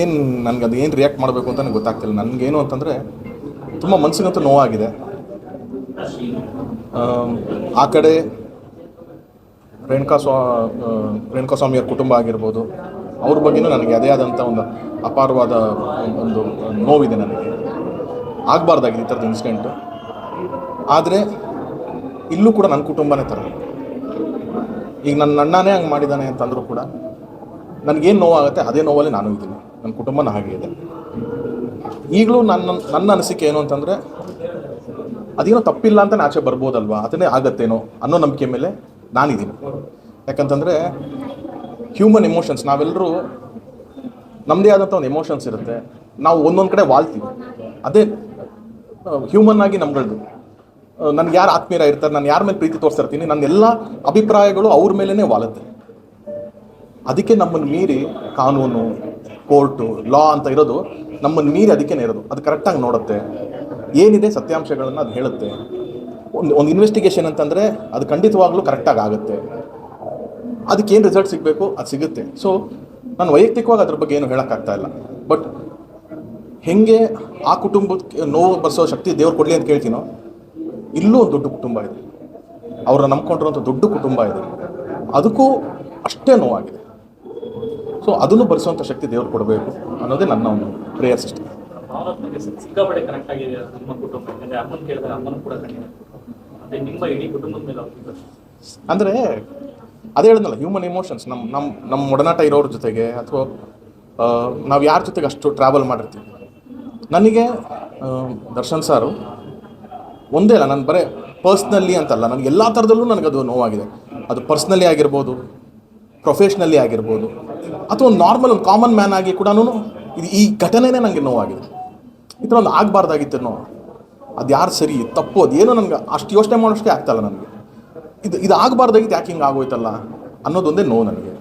ಏನು ನನಗೆ ಅದು ಏನು ರಿಯಾಕ್ಟ್ ಮಾಡಬೇಕು ಅಂತ ನನಗೆ ಗೊತ್ತಾಗ್ತಿಲ್ಲ. ನನಗೇನು ಅಂತಂದರೆ ತುಂಬ ಮನಸ್ಸಿಗಂತೂ ನೋವಾಗಿದೆ. ಆ ಕಡೆ ರೇಣುಕಾ ಸ್ವಾ ರೇಣುಕಾ ಸ್ವಾಮಿಯವ್ರ ಕುಟುಂಬ ಆಗಿರ್ಬೋದು, ಅವ್ರ ಬಗ್ಗೆನೂ ನನಗೆ ಅದೇ ಆದಂಥ ಒಂದು ಅಪಾರವಾದ ಒಂದು ನೋವಿದೆ ನನಗೆ. ಆಗಬಾರ್ದಾಗಿದೆ ಈ ಥರದ ಇನ್ಸಿಡೆಂಟು ಆದರೆ ಇಲ್ಲೂ ಕೂಡ ನನ್ನ ಕುಟುಂಬನೇ ಥರ ಈಗ ನನ್ನ ಅಣ್ಣನೇ ಹಂಗೆ ಮಾಡಿದ್ದಾನೆ ಅಂತಂದರೂ ಕೂಡ ನನಗೇನು ನೋವಾಗುತ್ತೆ, ಅದೇ ನೋವಲ್ಲಿ ನಾನು ಇದ್ದೀನಿ ನನ್ನ ಕುಟುಂಬನ ಹಾಗೆ ಇದೆ. ಈಗಲೂ ನನ್ನ ನನ್ನ ಅನಿಸಿಕೆ ಏನು ಅಂತಂದರೆ, ಅದೇನೋ ತಪ್ಪಿಲ್ಲ ಅಂತ ಆಚೆ ಬರ್ಬೋದಲ್ವಾ? ಅದನ್ನೇ ಆಗತ್ತೇನೋ ಅನ್ನೋ ನಂಬಿಕೆ ಮೇಲೆ ನಾನಿದ್ದೀನಿ. ಯಾಕಂತಂದರೆ ಹ್ಯೂಮನ್ ಎಮೋಷನ್ಸ್ ನಾವೆಲ್ಲರೂ ನಮ್ಮದೇ ಆದಂಥ ಒಂದು ಎಮೋಷನ್ಸ್ ಇರುತ್ತೆ. ನಾವು ಒಂದೊಂದು ಕಡೆ ವಾಲ್ತೀವಿ. ಅದೇ ಹ್ಯೂಮನ್ ಆಗಿ ನಮ್ಗಳದು. ನನಗೆ ಯಾರು ಆತ್ಮೀಯರ ಇರ್ತಾರೆ, ನಾನು ಯಾರ ಮೇಲೆ ಪ್ರೀತಿ ತೋರಿಸ್ತಾ ನನ್ನ ಎಲ್ಲ ಅಭಿಪ್ರಾಯಗಳು ಅವ್ರ ಮೇಲೇ ವಾಲತ್ತೆ. ಅದಕ್ಕೆ ನಮ್ಮನ್ನು ಮೀರಿ ಕಾನೂನು ಕೋರ್ಟು ಲಾ ಅಂತ ಇರೋದು ನಮ್ಮನ್ನು ಮೀರಿ ಅದಕ್ಕೆ ಇರೋದು. ಅದು ಕರೆಕ್ಟಾಗಿ ನೋಡುತ್ತೆ. ಏನಿದೆ ಸತ್ಯಾಂಶಗಳನ್ನು ಅದು ಹೇಳುತ್ತೆ. ಒಂದು ಒಂದು ಇನ್ವೆಸ್ಟಿಗೇಷನ್ ಅಂತಂದರೆ ಅದು ಖಂಡಿತವಾಗ್ಲೂ ಕರೆಕ್ಟಾಗಿ ಆಗುತ್ತೆ. ಅದಕ್ಕೆ ಏನು ರಿಸಲ್ಟ್ ಸಿಗಬೇಕು? ಅದು ಸಿಗುತ್ತೆ. ಸೊ ನಾನು ವೈಯಕ್ತಿಕವಾಗಿ ಅದ್ರ ಬಗ್ಗೆ ಏನು ಹೇಳೋಕ್ಕಾಗ್ತಾ ಇಲ್ಲ. ಬಟ್ ಹೆಂಗೆ ಆ ಕುಟುಂಬಕ್ಕೆ ನೋವು ಬರ್ಸೋ ಶಕ್ತಿ ದೇವ್ರು ಕೊಡಲಿ ಅಂತ ಕೇಳ್ತೀನೋ, ಇಲ್ಲೂ ಒಂದು ದೊಡ್ಡ ಕುಟುಂಬ ಇದೆ. ಅವ್ರನ್ನ ನಂಬ್ಕೊಂಡಿರೋಂಥ ದೊಡ್ಡ ಕುಟುಂಬ ಇದೆ. ಅದಕ್ಕೂ ಅಷ್ಟೇ ನೋವಾಗಿದೆ. ಸೊ ಅದನ್ನು ಭರಿಸುವಂಥ ಶಕ್ತಿ ದೇವರು ಕೊಡಬೇಕು ಅನ್ನೋದೇ ನನ್ನ ಒಂದು ಪ್ರೇಯರ್ ಸಿಸ್ಟಮ್ ಅಂದರೆ ಅದೇ ಹೇಳಿದ್ನಲ್ಲ ಹ್ಯೂಮನ್ ಎಮೋಷನ್ಸ್ ನಮ್ಮ ನಮ್ಮ ನಮ್ಮ ಒಡನಾಟ ಇರೋರ ಜೊತೆಗೆ ಅಥವಾ ನಾವು ಯಾರ ಜೊತೆಗೆ ಅಷ್ಟು ಟ್ರಾವೆಲ್ ಮಾಡಿರ್ತೀವಿ. ನನಗೆ ದರ್ಶನ್ ಸಾರು ಒಂದೇ ಅಲ್ಲ ನಾನು ಬರೀ ಪರ್ಸ್ನಲ್ಲಿ ಅಂತಲ್ಲ ನನಗೆ ಎಲ್ಲ ಥರದಲ್ಲೂ ಅದು ನೋವಾಗಿದೆ. ಅದು ಪರ್ಸ್ನಲಿ ಆಗಿರ್ಬೋದು ಪ್ರೊಫೆಷ್ನಲಿ ಆಗಿರ್ಬೋದು. ಅಥವಾ ಒಂದು ನಾರ್ಮಲ್ ಒಂದು ಕಾಮನ್ ಮ್ಯಾನ್ ಆಗಿ ಕೂಡ ಇದು ಈ ಘಟನೆನೇ ನನಗೆ ನೋವಾಗಿದೆ. ಈ ಥರ ಒಂದು ಆಗಬಾರ್ದಾಗಿತ್ತೇನೋ ಅದು ಯಾರು ಸರಿ, ತಪ್ಪು ಅದೇನೋ ನನಗೆ ಅಷ್ಟು ಯೋಚನೆ ಮಾಡೋಷ್ಟೇ ಆಗ್ತಾಯಿಲ್ಲ ನನಗೆ. ಇದು ಇದು ಆಗಬಾರ್ದಾಗಿತ್ತು ಯಾಕೆ ಹಿಂಗೆ ಆಗೋಯ್ತಲ್ಲ ಅನ್ನೋದೊಂದೇ ನೋವು ನನಗೆ.